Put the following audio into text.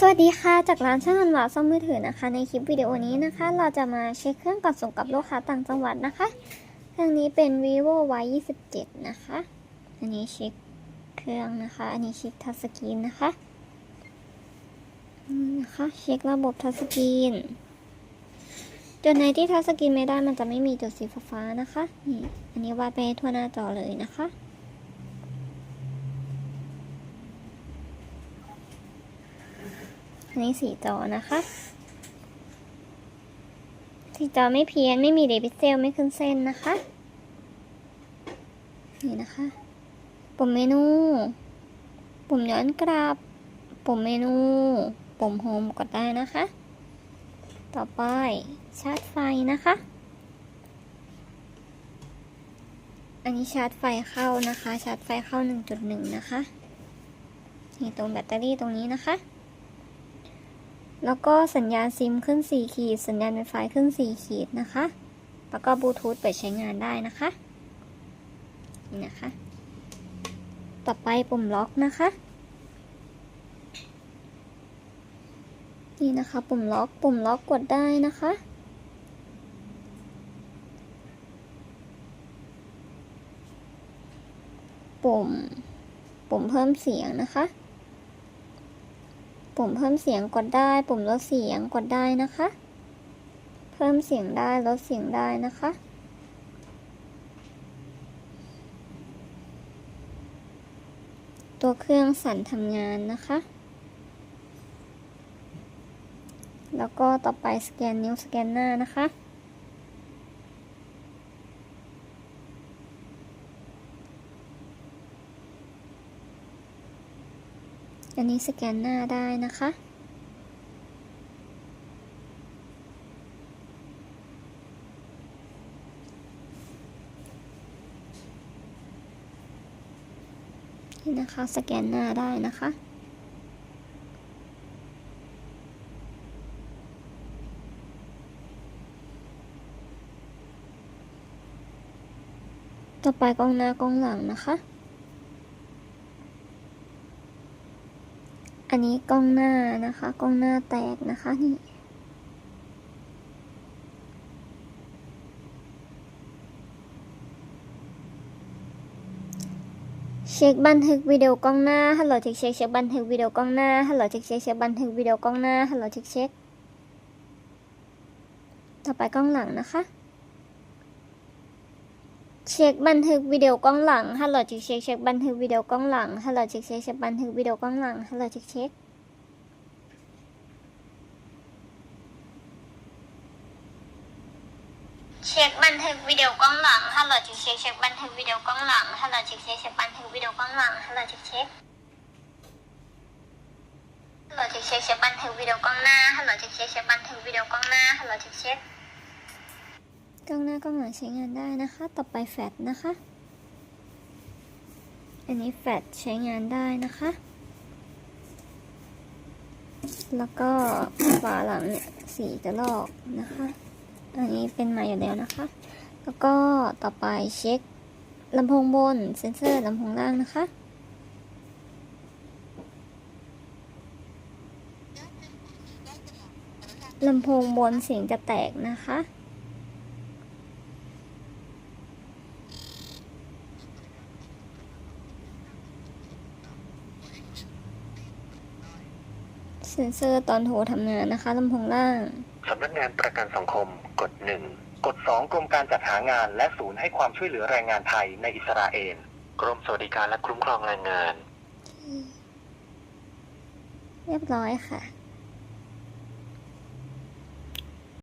สวัสดีค่ะ จากร้านช่างอันหวาซ่อมมือถือนะคะ ในคลิปวิดีโอนี้นะคะ เราจะมาเช็คเครื่องก่อนส่งกับลูกค้าต่างจังหวัดนะคะ เครื่องนี้เป็น vivo y 2 7นะคะ อันนี้เช็คเครื่องนะคะ อันนี้เช็คทัชสกรีนนะคะนี่นะคะ เช็คระบบทัชสกรีนจุดไหนที่ทัชสกรีนไม่ได้มันจะไม่มีจุดสีฟ้านะคะนี่อันนี้วาดไปทั่วหน้าจอเลยนะคะ อันนี้สีจอนะคะสีจอไม่เพี้ยนไม่มีเดบิเซลไม่ขึ้นเส้นนะคะ นี่นะคะ ปุ่มเมนู ปุ่มย้อนกลับ ปุ่มเมนู ปุ่มโฮมกดได้นะคะ ต่อไปชาร์จไฟนะคะ อันนี้ชาร์จไฟเข้านะคะ ชาร์จไฟเข้า 1.1 นะคะนี่ตรงแบตเตอรี่ตรงนี้นะคะ แล้วก็สัญญาณซิมขึ้น 4 ขีด สัญญาณ Wi-Fi ขึ้น 4 ขีดนะคะ แล้วก็บลูทูธเปิดใช้งานได้นะคะ นี่นะคะ ต่อไปปุ่มล็อกนะคะ นี่นะคะ ปุ่มล็อก ปุ่มล็อกกดได้นะคะ ปุ่ม ปุ่มเพิ่มเสียงนะคะ ปุ่มเพิ่มเสียงกดได้ ปุ่มลดเสียงกดได้นะคะ เพิ่มเสียงได้ลดเสียงได้นะคะตัวเครื่องสั่นทำงานนะคะ แล้วก็ต่อไปสแกนนิ้วสแกนหน้านะคะ อันนี้สแกนหน้าได้นะคะ นี่นะคะ สแกนหน้าได้นะคะต่อไปกล้องหน้ากล้องหลังนะคะ อันนี้กล้องหน้านะคะ กล้องหน้าแตกนะคะนี่เช็คบันทึกวิดีโอกล้องหน้า ฮัลโหลเช็คเช็คเช็คบันทึกวิดีโอกล้องหน้า ฮัลโหลเช็คเช็คเช็คบันทึกวิดีโอกล้องหน้า ฮัลโหลเช็คเช็ค ต่อไปกล้องหลังนะคะ เช็คบันทึกวิดีโอกล้องหลัง ฮัลโหลเช็คเช็คเช็คบันทึกวิดีโอกล้องหลัง ฮัลโหลเช็คเช็คเช็คบันทึกวิดีโอกล้องหลัง ฮัลโหลเช็คเช็คเช็คบันทึกวิดีโอกล้องหลัง ฮัลโหลเช็คเช็คเช็คบันทึกวิดีโอกล้องหลัง ฮัลโหลเช็คเช็คเช็คบันทึกวิดีโอกล้องหลัง ฮัลโหลเช็คเช็คฮัลโหลเช็คเช็คเช็คบันทึกวิดีโอกล้องหน้า ฮัลโหลเช็คเช็คเช็คบันทึกวิดีโอกล้องหน้า ฮัลโหลเช็คเช็ค กล้องหน้ากล้องหลังใช้งานได้นะคะ ต่อไปแฟลชนะคะ อันนี้แฟลชใช้งานได้นะคะ แล้วก็ฝาหลังเนี่ยสีจะลอกนะคะ อันนี้เป็นมาอยู่แล้วนะคะ แล้วก็ต่อไปเช็คลำโพงบนเซ็นเซอร์ลำโพงล่างนะคะลำโพงบนเสียงจะแตกนะคะ เซ็นเซอร์ตอนโทรทำงานนะคะลำโพงล่าง สำนักงานประกันสังคมกด1กด2กรมการจัดหางาน และศูนย์ให้ความช่วยเหลือแรงงานไทยในอิสราเอลกรมสวัสดิการและคุ้มครองแรงงาน เรียบร้อยค่ะ